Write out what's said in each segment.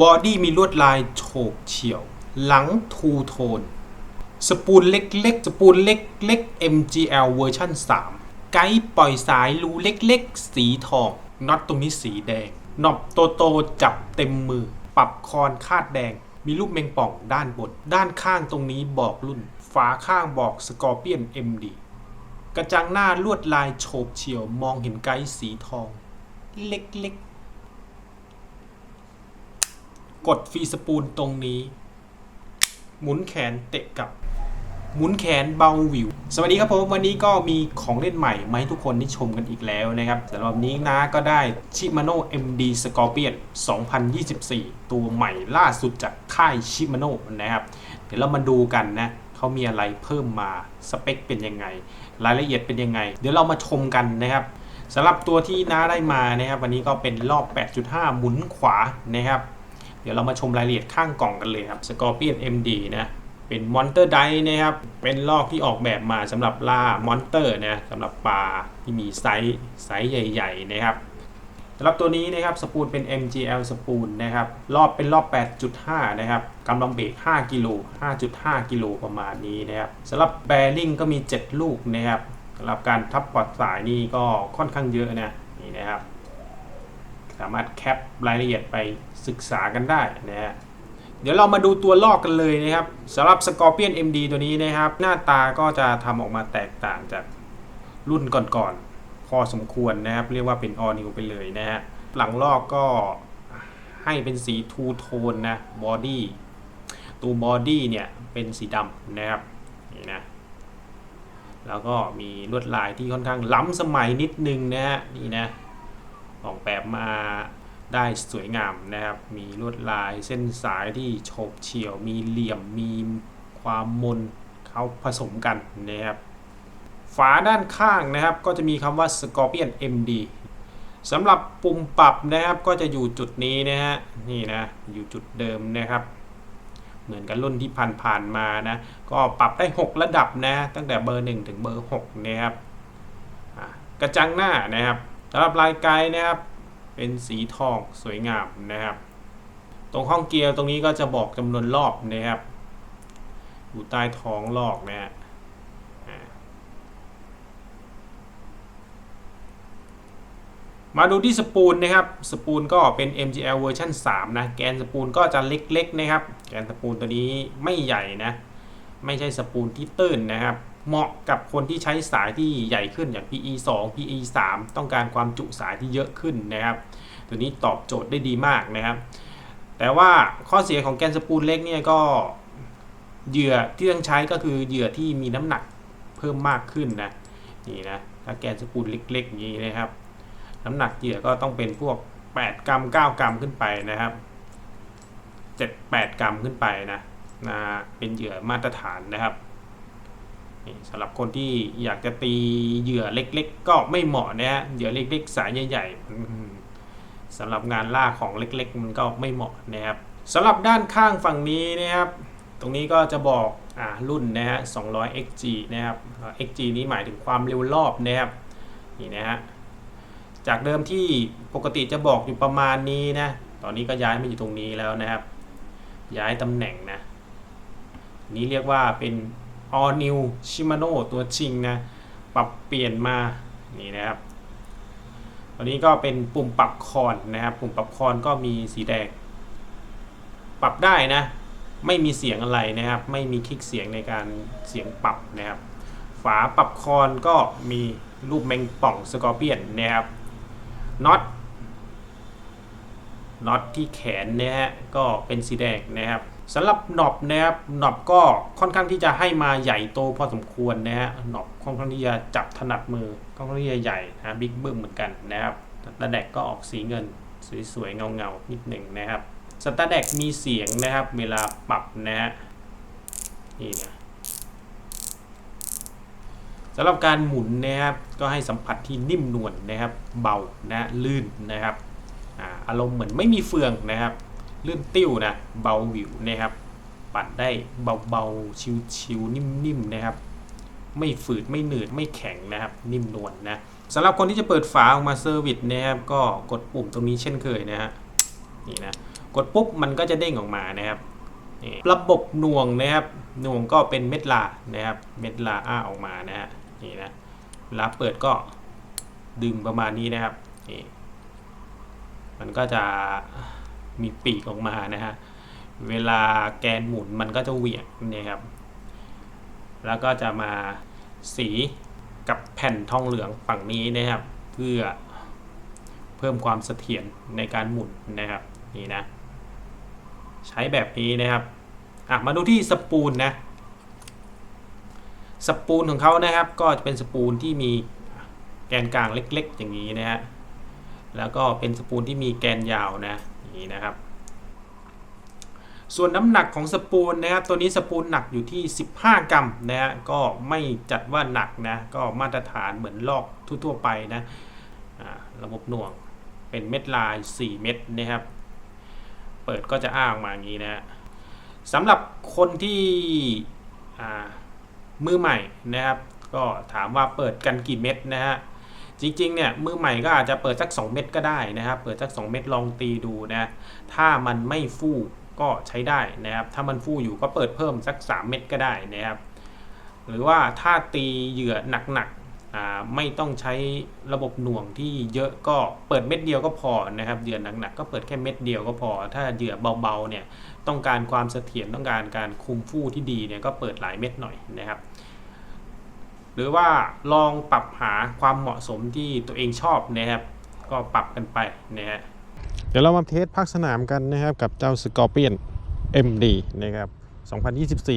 บอดี้มีลวดลายโฉบเฉี่ยว หลังทูโทน สปูนเล็กๆ สปูนเล็กๆ MGL เวอร์ชัน3 ไกด์ปล่อยสายรูเล็กๆ สีทอง น็อตตรงนี้สีแดงนอบโตโตๆจับเต็มมือ ปรับคอนคาดแดง มีรูปแมงป่องด้านบน ด้านข้างตรงนี้บอกรุ่น ฝาข้างบอกสกอร์เปียน MD กระจังหน้าลวดลายโฉบเฉี่ยวมองเห็นไกด์สีทอง เล็กๆ กดฟรีสปูนตรงนี้ หมุนแขนเตะกับหมุนแขนเบาวิว สวัสดีครับผม วันนี้ก็มีของเล่นใหม่มาให้ทุกคนได้ชมกันอีกแล้วนะครับสำหรับนี้นะก็ได้ Shimano MD Scorpion 2024 ตัวใหม่ล่าสุดจากค่าย Shimano นะครับ เดี๋ยวเรามาดูกันนะเขามีอะไรเพิ่มมาสเปคเป็นยังไง รายละเอียดเป็นยังไง เดี๋ยวเรามาชมกันนะครับสำหรับตัวที่น้าได้มานะครับ วันนี้ก็เป็นรอบ 8.5 หมุนขวานะครับ ดี๋ยวเรามาชมรายละเอียดข้างกล่องกันเลยครับ Scorpion MD นะเป็นมอนเตอร์ไดนะครับ เป็นลอกที่ออกแบบมาสำหรับล่ามอนเตอร์นะสำหรับปลาที่มีไซส์ไซส์ใหญ่ ๆ นะครับสำหรับตัวนี้นะครับสปูลเป็น MGL สปูลนะครับ รอบเป็นรอบ 8.5 นะครับกำลังเบรก5กิโล5.5 กิโลประมาณนี้นะครับสำหรับแบริ่งก็มี 7 ลูกนะครับสำหรับการทับปอดสายนี่ก็ค่อนข้างเยอะนะนี่นะครับ สามารถแคปรายละเอียดไปศึกษากันได้นะฮะเดี๋ยวเรามาดูตัวลอกกันเลยนะครับสำหรับ Scorpion MD ตัวนี้นะครับ หน้าตาก็จะทำออกมาแตกต่างจากรุ่นก่อนๆพอสมควรนะครับ เรียกว่าเป็น all new ไปเลยนะฮะหลังลอกก็ให้เป็นสีทูโทนนะบอดี้ตัวบอดี้เนี่ยเป็นสีดำนะครับนี่นะแล้วก็มีลวดลายที่ค่อนข้างล้ำสมัยนิดนึงนะฮะนี่นะ ออกแบบมาได้สวยงามนะครับ มีลวดลายเส้นสายที่โฉบเฉี่ยว มีเหลี่ยม มีความมนเขาผสมกันนะครับ ฝาด้านข้างนะครับ ก็จะมีคำว่า Scorpion MD สำหรับปุ่มปรับนะครับก็จะอยู่จุดนี้นะฮะ นี่นะ อยู่จุดเดิมนะครับ เหมือนกับรุ่นที่ผ่านๆมานะ ก็ปรับได้ 6 ระดับนะ ตั้งแต่เบอร์ 1 ถึงเบอร์ 6 นะครับกระจังหน้านะครับ สำหรับลายไกด์นะครับ เป็นสีทองสวยงามนะครับ ตรงห้องเกียร์ตรงนี้ก็จะบอกจำนวนรอบนะครับ อยู่ใต้ท้องลอกนะฮะมาดูที่สปูลนะครับ สปูลก็เป็น MGL เวอร์ชัน3นะ แกนสปูลก็จะเล็กๆนะครับ แกนสปูลตัวนี้ไม่ใหญ่นะ ไม่ใช่สปูลที่ตื้นนะครับ เหมาะกับคนที่ใช้สายที่ใหญ่ขึ้นอย่าง PE 2 PE 3ต้องการความจุสายที่เยอะขึ้นนะครับ ตัวนี้ตอบโจทย์ได้ดีมากนะครับ แต่ว่าข้อเสียของแกนสปูลเล็กเนี่ยก็เหยื่อที่ต้องใช้ก็คือเหยื่อที่มีน้ำหนักเพิ่มมากขึ้นนะนี่นะถ้าแกนสปูลเล็กๆนี้นะครับ น้ำหนักเหยื่อก็ต้องเป็นพวก 8 กรัม 9 กรัมขึ้นไปนะครับ 7-8 กรัมขึ้นไปนะ นะเป็นเหยื่อมาตรฐานนะครับสำหรับคนที่อยากจะตีเหยื่อเล็ก ๆ ก็ไม่เหมาะนะฮะเหยื่อเล็ก ๆ สายใหญ่ๆสำหรับงานล่าของเล็ก ๆ มันก็ไม่เหมาะนะครับสำหรับด้านข้างฝั่งนี้นะครับ ตรงนี้ก็จะบอกอ่ารุ่นนะฮะ 200 xg นะครับ xg นี้หมายถึงความเร็วรอบนะครับนี่นะฮะจากเดิมที่ปกติจะบอกอยู่ประมาณนี้นะ ตอนนี้ก็ย้ายมาอยู่ตรงนี้แล้วนะครับ ย้ายตำแหน่งนะ นี้เรียกว่าเป็น all new Shimano ตัวจริงนะ ปรับเปลี่ยนมา นี่นะครับตัวนี้ก็เป็นปุ่มปรับคอนนะครับ ปุ่มปรับคอนก็มีสีแดง ปรับได้นะ ไม่มีเสียงอะไรนะครับ ไม่มีคลิกเสียงในการเสียงปรับนะครับ ฝาปรับคอนก็มีรูปแมงป่องสกอร์เปียนนะครับ น็อตน็อตที่แขนนะฮะก็เป็นสีแดงนะครับ สำหรับหนอบนะครับหนอบก็ค่อนข้างที่จะให้มาใหญ่โตพอสมควรนะฮะหนอบค่อนข้างที่จะจับถนัดมือค่อนข้างที่จะใหญ่นะบิ๊กบึ้มเหมือนกันนะครับสแตนแดกก็ออกสีเงินสวยๆเงาๆนิดหนึ่งนะครับสแตนแดกมีเสียงนะครับ เวลาปรับนะฮะนี่นะสำหรับการหมุนนะครับก็ให้สัมผัสที่นิ่มนวลนะครับ เบานะลื่นนะครับอารมณ์เหมือนไม่มีเฟืองนะครับ ลื่นติ้วนะเบาหวิวนะครับ ปั่นได้เบาๆชิวๆนิ่มๆนะครับ ไม่ฝืดไม่หนืดไม่แข็งนะครับ นิ่มนวลนะสำหรับคนที่จะเปิดฝาออกมาเซอร์วิสนะครับก็กดปุ่มตรงนี้เช่นเคยนะฮะนี่นะกดปุ๊บมันก็จะเด้งออกมานะครับนี่ระบบหน่วงนะครับหน่วงก็เป็นเม็ดลานะครับ เม็ดลาอ้าออกมานะฮะนี่นะลาเปิดก็ดึงประมาณนี้นะครับนี่มันก็จะ มีปีกออกมานะฮะ เวลาแกนหมุนมันก็จะเหวี่ยงนะครับ แล้วก็จะมาสีกับแผ่นทองเหลืองฝั่งนี้นะครับ เพื่อเพิ่มความเสถียรในการหมุนนะครับนี่นะ ใช้แบบนี้นะครับอะมาดูที่สปูลนะสปูลของเขานะครับ ก็จะเป็นสปูลที่มีแกนกลางเล็ก ๆ อย่างนี้นะฮะแล้วก็เป็นสปูลที่มีแกนยาวนะ นี้นะครับ ส่วนน้ำหนักของสปูลนะครับ ตัวนี้สปูลหนักอยู่ที่ 15 กรัมนะฮะก็ไม่จัดว่าหนักนะ ก็มาตรฐานเหมือนลอกทั่วๆไปนะระบบหน่วงเป็นเม็ดลาย 4 เม็ดนะครับ เปิดก็จะอ้าออกมาอย่างนี้นะฮะสำหรับคนที่มือใหม่นะครับ ก็ถามว่าเปิดกันกี่เม็ดนะฮะ จริงๆเนี่ยมือใหม่ก็อาจจะเปิดสัก 2 เม็ดก็ได้นะครับ เปิดสัก 2 เม็ดลองตีดูนะถ้ามันไม่ฟู่ก็ใช้ได้นะครับ ถ้ามันฟู่อยู่ก็เปิดเพิ่มสัก 3 เม็ดก็ได้นะครับ หรือว่าถ้าตีเหยื่อหนักๆอ่าไม่ต้องใช้ระบบหน่วงที่เยอะก็เปิดเม็ดเดียวก็พอนะครับเหยื่อหนักๆก็เปิดแค่เม็ดเดียวก็พอ ถ้าเหยื่อเบาๆเนี่ยต้องการความเสถียรต้องการการคุมฟู่ที่ดีเนี่ยก็เปิดหลายเม็ดหน่อยนะครับ หรือว่าลองปรับหาความเหมาะสมที่ตัวเองชอบนะครับ ก็ปรับกันไปนะฮะเดี๋ยวเรามาเทสภาคสนามกันนะครับ กับเจ้า Scorpion MD นะครับ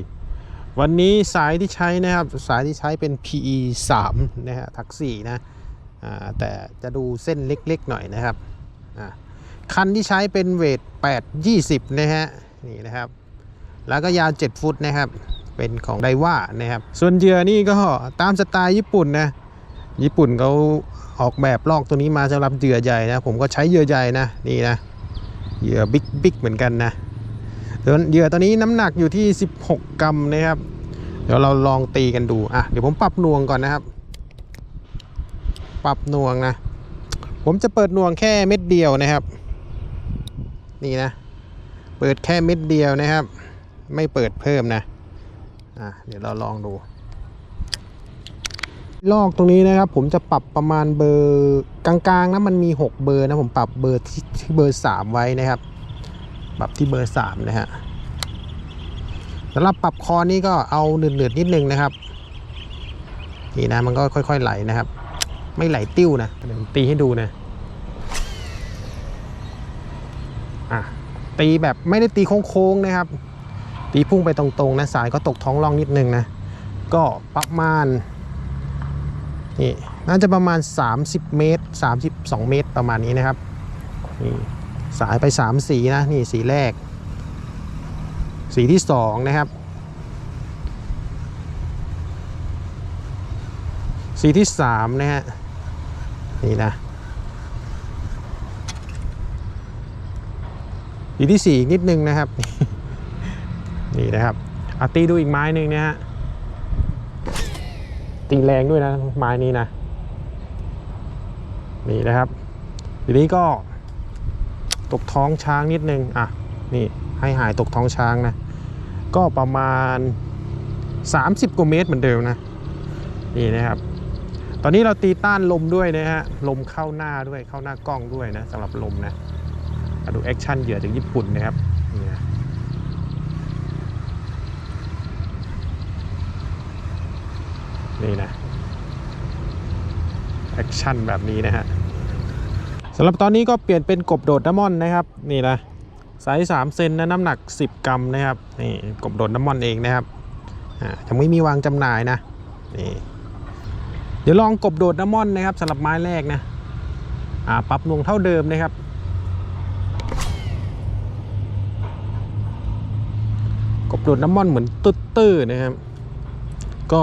2024 วันนี้สายที่ใช้นะครับ สายที่ใช้เป็น PE 3นะฮะทัก4นะแต่จะดูเส้นเล็กๆหน่อยนะครับคันที่ใช้เป็นเวท 8 20 นะฮะ นี่นะครับ แล้วก็ยาว 7 ฟุตนะครับ เป็นของไดว่านะครับ ส่วนเหยื่อนี่ก็ตามสไตล์ญี่ปุ่นนะ ญี่ปุ่นเขาออกแบบลอกตัวนี้มาสำหรับเหยื่อใหญ่นะ ผมก็ใช้เหยื่อใหญ่นะ นี่นะ เหยื่อบิ๊กบิ๊กเหมือนกันนะส่วนเหยื่อตัวนี้น้ำหนักอยู่ที่ 16 กรัมนะครับ เดี๋ยวเราลองตีกันดู อะ เดี๋ยวผมปรับน่วงก่อนนะครับ ปรับน่วงนะ ผมจะเปิดน่วงแค่เม็ดเดียวนะครับ นี่นะ เปิดแค่เม็ดเดียวนะครับ ไม่เปิดเพิ่มนะ อะเดี๋ยวเราลองดู ลอกตรงนี้นะครับ ผมจะปรับประมาณเบอร์กลางๆนะมันมี 6 เบอร์นะผมปรับเบอร์ที่ที่เบอร์ 3 ไว้นะครับ ปรับที่เบอร์ 3 นะฮะสำหรับปรับคอนี้ก็เอาหนืดๆนิดนึงนะครับนี่นะมันก็ค่อยๆไหลนะครับ ไม่ไหลติ้วนะเดี๋ยวตีให้ดูนะอะตีแบบไม่ได้ตีโค้งๆนะครับ ตีพุ่งไปตรงๆนะสายก็ตกท้องร่องนิดนึงนะ ก็ประมาณนี่น่าจะประมาณ 30 เมตร 32 เมตรประมาณนี้นะครับนี่สายไป 3 สีนะนี่สีแรก สีที่ 2 นะครับ สีที่ 3 นะฮะนี่นะสีที่ 4 นิดนึงนะครับ นี่นะครับเอาตีดูอีกไม้หนึ่งนะฮะตีแรงด้วยนะไม้นี้นะนี่นะครับทีนี้ก็ตกท้องช้างนิดนึงอะนี่ให้หายตกท้องช้างนะก็ประมาณ 30กว่าเมตรเหมือนเดิมนะนี่นะครับ ตอนนี้เราตีต้านลมด้วยนะฮะลมเข้าหน้าด้วยเข้าหน้ากล้องด้วยนะสำหรับลมนะดูแอคชั่นเหยื่อจากญี่ปุ่นนะครับนี่นะ นี่นะแอคชั่นแบบนี้นะฮะสำหรับตอนนี้ก็เปลี่ยนเป็นกบโดดน้ำมอนนะครับ นี่นะไซส์3เซนนะน้ำหนัก 10 กรัมนะครับนี่กบโดดน้ำมอนเองนะครับอ่ายังไม่มีวางจำหน่ายนะนี่เดี๋ยวลองกบโดดน้ำมอนนะครับสำหรับไม้แรกนะอ่าปรับนวงเท่าเดิมนะครับกบโดดน้ำมอนเหมือนตื้อๆนะครับ ก็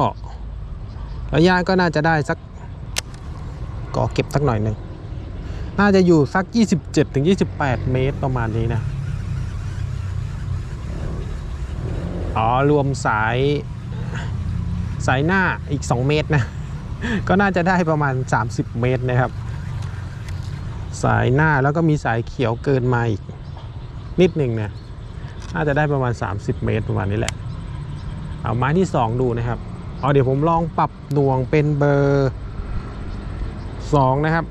ระยะก็น่าจะได้สักก็เก็บสักหน่อยหนึ่ง น่าจะอยู่สัก 27ถึง28 เมตรประมาณนี้นะ อ๋อ รวมสายสายหน้าอีก 2 เมตรนะ ก็น่าจะได้ประมาณ 30 เมตรนะครับ สายหน้าแล้วก็มีสายเขียวเกินมาอีก นิดหนึ่งนะ น่าจะได้ประมาณ 30 เมตรประมาณนี้แหละ เอาไม้ที่ 2 ดูนะครับ เอาเดี๋ยวผมลองปรับหน่วงเป็นเบอร์2นะครับ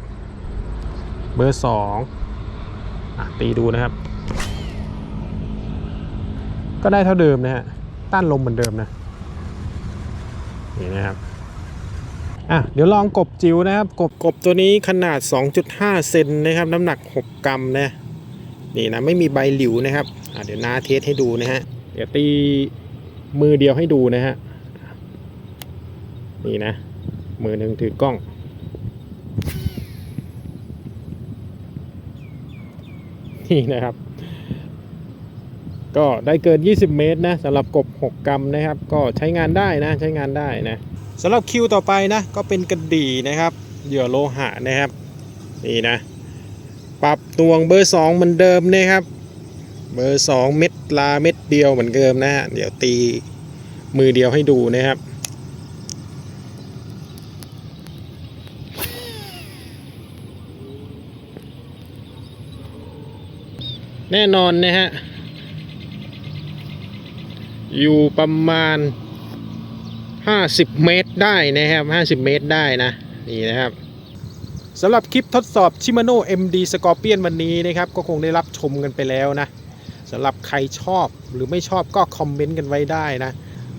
เบอร์2อะตีดูนะครับ ก็ได้เท่าเดิมนะฮะต้านลมเหมือนเดิมนะนี่นะครับอะเดี๋ยวลองกบจิ๋วนะครับ กบกบตัวนี้ขนาด 2.5 เซนนะครับ น้ำหนัก 6 กรัมนะนี่นะไม่มีใบหลิวนะครับอะเดี๋ยวน้าเทสให้ดูนะฮะเดี๋ยวตีมือเดียวให้ดูนะฮะ นี่นะ มือหนึ่งถือกล้อง นี่นะครับ ก็ได้เกิน 20 เมตรนะสำหรับกบ 6 กรัมนะครับ ก็ใช้งานได้นะใช้งานได้นะสำหรับคิวต่อไปนะ ก็เป็นกระดี่นะครับ เหยื่อโลหะนะครับ นี่นะ ปรับตวงเบอร์ 2 เหมือนเดิมนะครับ เบอร์ 2 เม็ดลาเม็ดเดียวเหมือนเดิมนะฮะเดี๋ยวตีมือเดียวให้ดูนะครับ แน่นอนนะฮะ อยู่ประมาณ 50 เมตรได้นะครับ 50 เมตรได้นะ นี่นะครับสำหรับคลิปทดสอบ Shimano MD Scorpion วันนี้นะครับ ก็คงได้รับชมกันไปแล้วนะสำหรับใครชอบหรือไม่ชอบก็คอมเมนต์กันไว้ได้นะ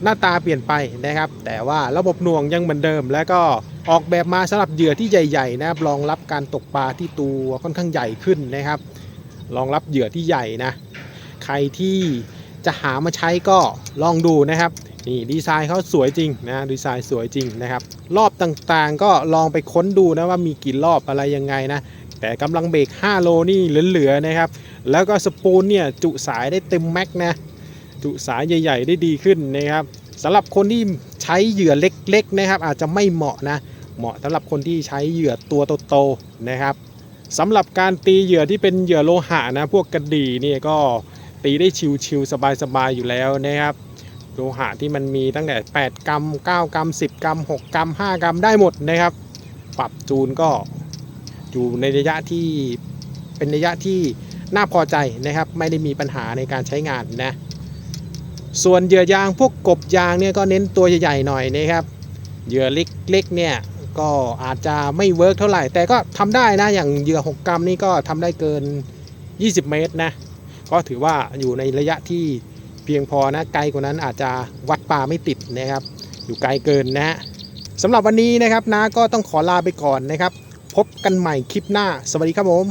หน้าตาเปลี่ยนไปนะครับ แต่ว่าระบบหน่วงยังเหมือนเดิม แล้วก็ออกแบบมาสำหรับเหยื่อที่ใหญ่ๆนะครับรองรับการตกปลาที่ตัวค่อนข้างใหญ่ขึ้นนะครับ รองรับเหยื่อที่ใหญ่นะ ใครที่จะหามาใช้ก็ลองดูนะครับ นี่ดีไซน์เขาสวยจริงนะดีไซน์สวยจริงนะครับ รอบต่างๆก็ลองไปค้นดูนะว่ามีกี่รอบอะไรยังไงนะ แต่กำลังเบรก5 โลนี่เหลือๆนะครับ แล้วก็สปูลเนี่ยจุสายได้เต็มแม็กนะ จุสายใหญ่ ๆ ได้ดีขึ้นนะครับสำหรับคนที่ใช้เหยื่อเล็กๆนะครับ อาจจะไม่เหมาะนะ เหมาะสำหรับคนที่ใช้เหยื่อตัวโตๆนะครับ สำหรับการตีเหยื่อที่เป็นเหยื่อโลหะนะ พวกกระดี่นี่ก็ตีได้ชิวๆสบายๆอยู่แล้วนะครับ โลหะที่มันมีตั้งแต่ 8 กรัม 9 กรัม 10 กรัม 6 กรัม 5 กรัมได้หมดนะครับ ปรับจูนก็อยู่ในระยะที่เป็นระยะที่น่าพอใจนะครับ ไม่ได้มีปัญหาในการใช้งานนะ ส่วนเหยื่อยางพวกกบยางเนี่ยก็เน้นตัวใหญ่ๆหน่อยนะครับ เหยื่อเล็กๆเนี่ย ก็อาจจะไม่เวิร์กเท่าไหร่ แต่ก็ทำได้นะอย่างเหยื่อ 6 กรัมนี่ก็ทำได้เกิน 20 เมตรนะก็ถือว่าอยู่ในระยะที่เพียงพอนะไกลกว่านั้นอาจจะวัดปลาไม่ติดนะครับ อยู่ไกลเกินนะฮะสำหรับวันนี้นะครับนะก็ต้องขอลาไปก่อนนะครับ พบกันใหม่คลิปหน้า สวัสดีครับผม